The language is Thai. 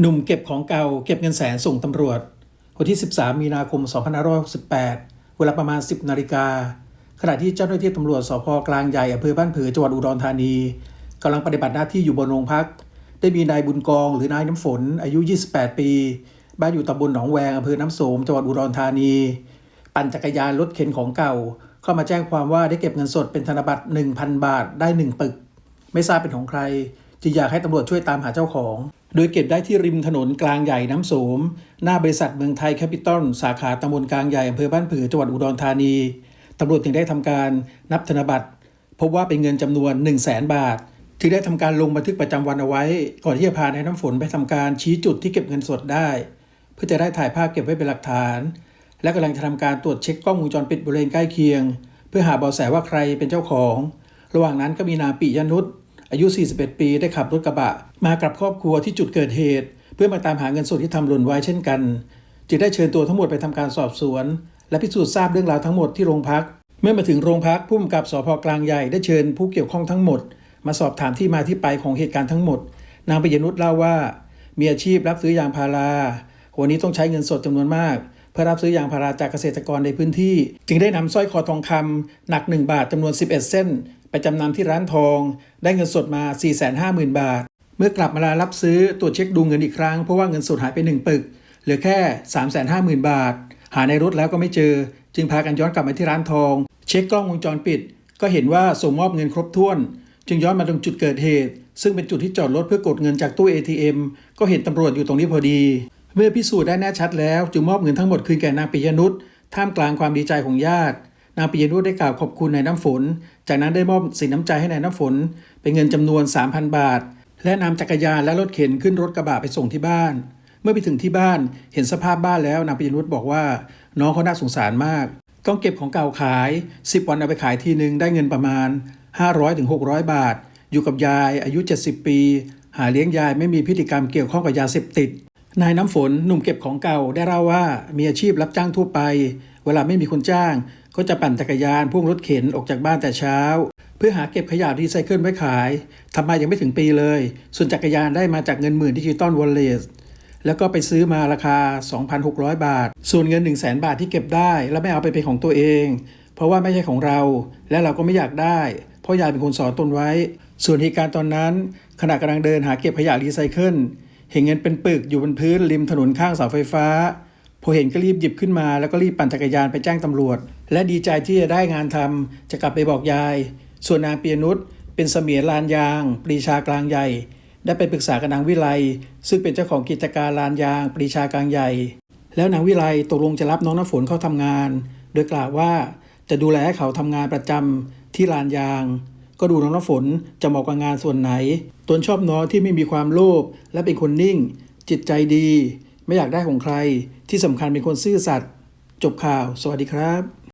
หนุ่มเก็บของเก่าเก็บเงินแสนส่งตำรวจ วันที่ 13 มีนาคม 2568 เวลาประมาณ 10 นาฬิกา ขณะที่เจ้าหน้าที่ตำรวจสพกลางใหญ่อำเภอบ้านผือจังหวัดอุดรธานีกำลังปฏิบัติหน้าที่อยู่บนโรงพัก ได้มีนายบุญกองหรือนายน้ำฝนอายุ 28 ปี บ้านอยู่ตำบลหนองแวงอำเภอน้ำโสมจังหวัดอุดรธานี ปั่นจักรยานรถเข็นของเก่า เข้ามาแจ้งความว่าได้เก็บเงินสดเป็นธนบัตร 1,000 บาทได้หนึ่งปึก ไม่ทราบเป็นของใคร จึงอยากให้ตำรวจช่วยตามหาเจ้าของ โดยเก็บได้ที่ริมถนนกลางใหญ่น้ำโสม หน้าบริษัทเมืองไทยแคปิตอลสาขาตำบลกลางใหญ่อำเภอบ้านผือจังหวัดอุดรธานีตำรวจจึงได้ทำการนับธนบัตร พบว่าเป็นเงินจำนวน 1 0 0 0 0แสนบาทจึงได้ทำการลงบันทึกประจำวันเอาไว้ ก่อนที่จะพานายน้ำฝนไปทำการชี้จุดที่เก็บเงินสดได้ เพื่อจะได้ถ่ายภาพเก็บไว้เป็นหลักฐาน และกำลังจะทำการตรวจเช็คกล้องวงจรปิดบริเวณใกล้เคียง เพื่อหาเบาะแสว่าใครเป็นเจ้าของ ระหว่างนั้นก็มีนางปิยนุช อายุ 41 ปีได้ขับรถกระบะ มากับครอบครัวที่จุดเกิดเหตุ เพื่อมาตามหาเงินสดที่ทำหล่นไว้เช่นกัน จึงได้เชิญตัวทั้งหมดไปทำการสอบสวน และพิสูจน์ทราบเรื่องราวทั้งหมดที่โรงพัก เมื่อมาถึงโรงพักผู้กำกับสพกลางใหญ่ได้เชิญผู้เกี่ยวข้องทั้งหมด มาสอบถามที่มาที่ไปของเหตุการณ์ทั้งหมด นางปยนุชเล่าว่ามีอาชีพรับซื้อยางพาราวันนี้ต้องใช้เงินสดจำนวนมาก พื่อรับซื้อยางพาราจากเกษตรกรในพื้นที่ จึงได้นำสร้อยคอทองคำหนัก 1 บาทจำนวน 11 เส้น ไปจำนำที่ร้านทอง ได้เงินสดมา 450,000 บาท เมื่อกลับมาลารับซื้อตรวจเช็คดูเงินอีกครั้ง เพราะว่าเงินสดหายไป 1 ปึก เหลือแค่ 350,000 บาท หาในรถแล้วก็ไม่เจอ จึงพากันย้อนกลับมาที่ร้านทอง เช็คกล้องวงจรปิด ก็เห็นว่าส่งมอบเงินครบถ้วน จึงย้อนมาตรงจุดเกิดเหตุ ซึ่งเป็นจุดที่จอดรถเพื่อกดเงินจากตู้ ATM ก็เห็นตำรวจอยู่ตรงนี้พอดี เมื่อพิสูจน์ได้แน่ชัดแล้ว จึงมอบเงินทั้งหมดคืนแก่นางปิยนุชท่ามกลางความดีใจของญาติ นางปิยนุชได้กล่าวขอบคุณนายน้ำฝน จากนั้นได้มอบสินน้ำใจให้นายน้ำฝน เป็นเงินจำนวน 3,000 บาท และนำจักรยานและรถเข็นขึ้นรถกระบะไปส่งที่บ้าน เมื่อไปถึงที่บ้านเห็นสภาพบ้านแล้วนางปิยนุชบอกว่า น้องเขาน่าสงสารมาก ต้องเก็บของเก่าขาย 10 วันเอาไปขายทีนึงได้เงินประมาณ 500-600 บาท อยู่กับยายอายุ 70 ปี หาเลี้ยงยายไม่มีพฤติกรรมเกี่ยวข้องกับยาเสพติด นายน้ำฝนหนุ่มเก็บของเก่าได้เล่าว่ามีอาชีพรับจ้างทั่วไป เวลาไม่มีคนจ้าง ก็จะปั่นจักรยานพ่วงรถเข็นออกจากบ้านแต่เช้า เพื่อหาเก็บขยะรีไซเคิลไว้ขายทำมายังไม่ถึงปีเลย ส่วนจักรยานได้มาจากเงินหมื่นดิจิตอลวอลเล็ตแล้วก็ไปซื้อมาราคา 2,600 บาท ส่วนเงิน 1 0 0 0 0แบาทที่เก็บได้ แล้วไม่เอาไปเป็นของตัวเอง เพราะว่าไม่ใช่ของเรา และเราก็ไม่อยากได้ เพราะยายเป็นคนสอนตนไว้ ส่วนเหตุการณ์ตอนนั้น ขณะกำลังเดินหาเก็บขยะรีไซเคิล เห็นเงินเป็นปึกอยู่บนพื้นริมถนนข้างเสาไฟฟ้าพอเห็นก็รีบหยิบขึ้นมาแล้วก็รีบปั่นจักรยานไปแจ้งตำรวจ และดีใจที่จะได้งานทำจะกลับไปบอกยาย ส่วนนางเปียนุชเป็นเสมียนลานยาง ปรีชากลางใหญ่ ได้ไปปรึกษากับนางวิไลซึ่งเป็นเจ้าของกิจการลานยาง ปรีชากลางใหญ่ แล้วนางวิไลตกลงจะรับน้องน้ำฝนเข้าทำงาน โดยกล่าวว่าจะดูแลให้เขาทำงานประจำที่ลานยาง ก็ดูน้องน้ำฝนจะเหมาะกับงานส่วนไหน ตนชอบน้องที่ไม่มีความโลภและเป็นคนนิ่ง จิตใจดี ไม่อยากได้ของใคร ที่สำคัญเป็นคนซื่อสัตย์จบข่าว สวัสดีครับ